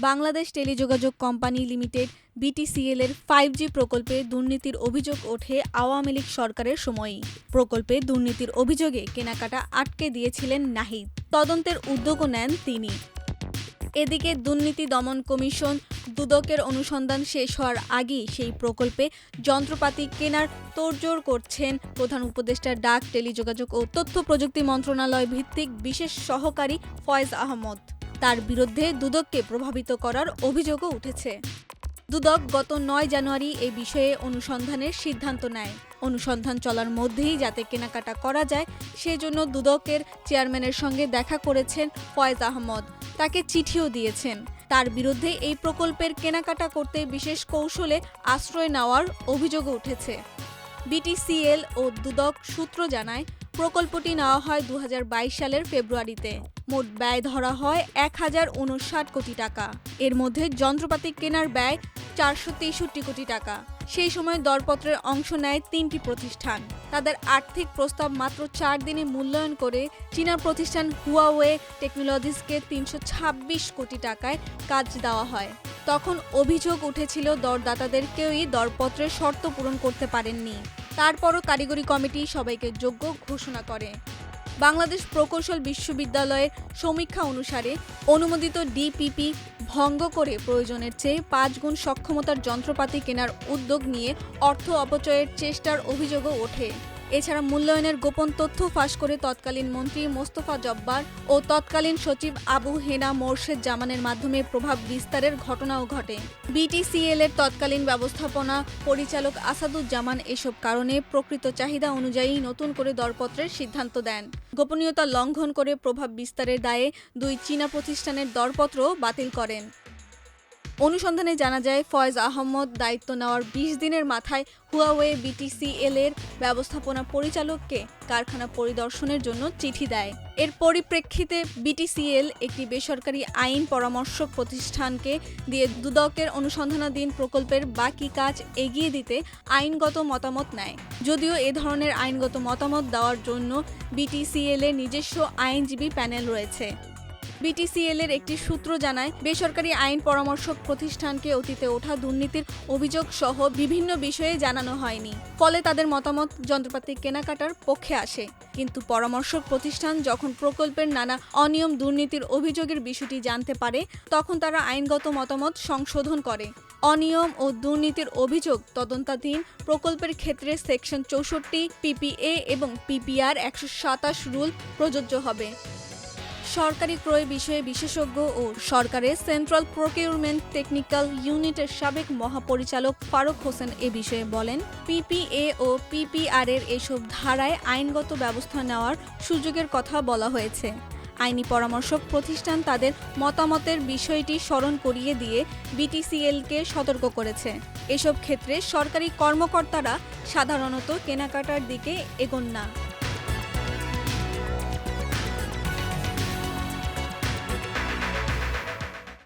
বাংলাদেশ টেলিযোগাযোগ company limited, BTCL এর five G প্রকল্পে দুর্নীতির অভিযোগ ওঠে আওয়ামী লীগ সরকারের সময়ই। প্রকল্পে দুর্নীতির অভিযোগে কেনাকাটা আটকে দিয়েছিলেন নাহিদ। তদন্তের উদ্যোগও নেন তিনি। এদিকে দুর্নীতি দমন কমিশন দুদকের অনুসন্ধান শেষ হওয়ার আগেই সেই প্রকল্পে যন্ত্রপাতি কেনার তোড়জোড় করছেন প্রধান উপদেষ্টা ডাক টেলিযোগাযোগ ও তথ্য প্রযুক্তি মন্ত্রণালয় ভিত্তিক বিশেষ সহকারী ফয়েজ আহমদ। তার বিরুদ্ধে দুদককে প্রভাবিত করার অভিযোগও উঠেছে। দুদক গত নয় জানুয়ারি এই বিষয়ে অনুসন্ধানের সিদ্ধান্ত নেয়। অনুসন্ধান চলার মধ্যেই যাতে কেনাকাটা করা যায়, সেজন্য দুদকের চেয়ারম্যানের সঙ্গে দেখা করেছেন ফয়েজ আহমদ। তাকে চিঠিও দিয়েছেন। তার বিরুদ্ধে এই প্রকল্পের কেনাকাটা করতে বিশেষ কৌশলে আশ্রয় নেওয়ার অভিযোগও উঠেছে। বিটিসিএল ও দুদক সূত্র জানায়, প্রকল্পটি নেওয়া হয় দু হাজার বাইশ সালের ফেব্রুয়ারিতে। মোট ব্যয় ধরা হয় এক হাজার উনষাট কোটি টাকা। এর মধ্যে যন্ত্রপাতি কেনার ব্যয় চারশো তেষট্টি কোটি টাকা। সেই সময় দরপত্রের অংশ নেয় তিনটি প্রতিষ্ঠান। তাদের আর্থিক প্রস্তাব মাত্র চার দিনে মূল্যায়ন করে চীনা প্রতিষ্ঠান হুয়াওয়ে টেকনোলজিসকে তিনশো ছাব্বিশ কোটি টাকায় কাজ দেওয়া হয়। তখন অভিযোগ উঠেছিল দরদাতাদের কেউই দরপত্রের শর্ত পূরণ করতে পারেননি। তারপরও কারিগরি কমিটি সবাইকে যোগ্য ঘোষণা করে। বাংলাদেশ প্রকৌশল বিশ্ববিদ্যালয়ের সমীক্ষা অনুসারে অনুমোদিত ডিপিপি ভঙ্গ করে প্রয়োজনের চেয়ে পাঁচ গুণ সক্ষমতার যন্ত্রপাতি কেনার উদ্যোগ নিয়ে অর্থ অপচয়ের চেষ্টার অভিযোগও ওঠে। এছাড়া মূল্যায়নের গোপন তথ্য ফাঁস করে তৎকালীন মন্ত্রী মোস্তফা জব্বার ও তৎকালীন সচিব আবু হেনা মোর্শেদ জামানের মাধ্যমে প্রভাব বিস্তারের ঘটনাও ঘটে। বিটিসিএল এর তৎকালীন ব্যবস্থাপনা পরিচালক আসাদুজ্জামান এসব কারণে প্রকৃত চাহিদা অনুযায়ী নতুন করে দরপত্রের সিদ্ধান্ত দেন। গোপনীয়তা লঙ্ঘন করে প্রভাব বিস্তারের দায়ে দুই চীনা প্রতিষ্ঠানের দরপত্র বাতিল করেন। অনুসন্ধানে জানা যায়, ফয়েজ আহমদ দায়িত্ব নেওয়ার বিশ দিনের মাথায় হুয়াওয়ে বিটিসিএল এর ব্যবস্থাপনা পরিচালককে কারখানা পরিদর্শনের জন্য চিঠি দেয়। এর পরিপ্রেক্ষিতে বিটিসিএল একটি বেসরকারি আইন পরামর্শক প্রতিষ্ঠানকে দিয়ে দুদকের অনুসন্ধানাধীন প্রকল্পের বাকি কাজ এগিয়ে দিতে আইনগত মতামত নেয়। যদিও এ ধরনের আইনগত মতামত দেওয়ার জন্য বিটিসিএল এর নিজস্ব আইনজীবী প্যানেল রয়েছে। বিটিসিএল এর একটি সূত্র জানায়, বেসরকারি আইন পরামর্শক প্রতিষ্ঠানকে অতীতে ওঠা দুর্নীতির অভিযোগ সহ বিভিন্ন বিষয়ে জানানো হয়নি। ফলে তাদের মতামত যন্ত্রপাতি কেনাকাটার পক্ষে আসে। কিন্তু পরামর্শক প্রতিষ্ঠান যখন প্রকল্পের নানা অনিয়ম দুর্নীতির অভিযোগের বিষয়টি জানতে পারে, তখন তারা আইনগত মতামত সংশোধন করে। অনিয়ম ও দুর্নীতির অভিযোগ তদন্তাধীন প্রকল্পের ক্ষেত্রে সেকশন চৌষট্টি পিপিএ এবং পিপিআর একশো সাতাশ রুল প্রযোজ্য হবে। সরকারি ক্রয় বিষয়ে বিশেষজ্ঞ ও সরকারের সেন্ট্রাল প্রকিউরমেন্ট টেকনিক্যাল ইউনিটের সাবেক মহাপরিচালক ফারুক হোসেন এ বিষয়ে বলেন পিপিএ ও পিপিআর এর এসব ধারায় আইনগত ব্যবস্থা নেওয়ার সুযোগের কথা বলা হয়েছে। আইনি পরামর্শক প্রতিষ্ঠান তাদের মতামতের বিষয়টি স্মরণ করিয়ে দিয়ে বিটিসিএলকে সতর্ক করেছে। এসব ক্ষেত্রে সরকারি কর্মকর্তারা সাধারণত কেনাকাটার দিকে এগোন না।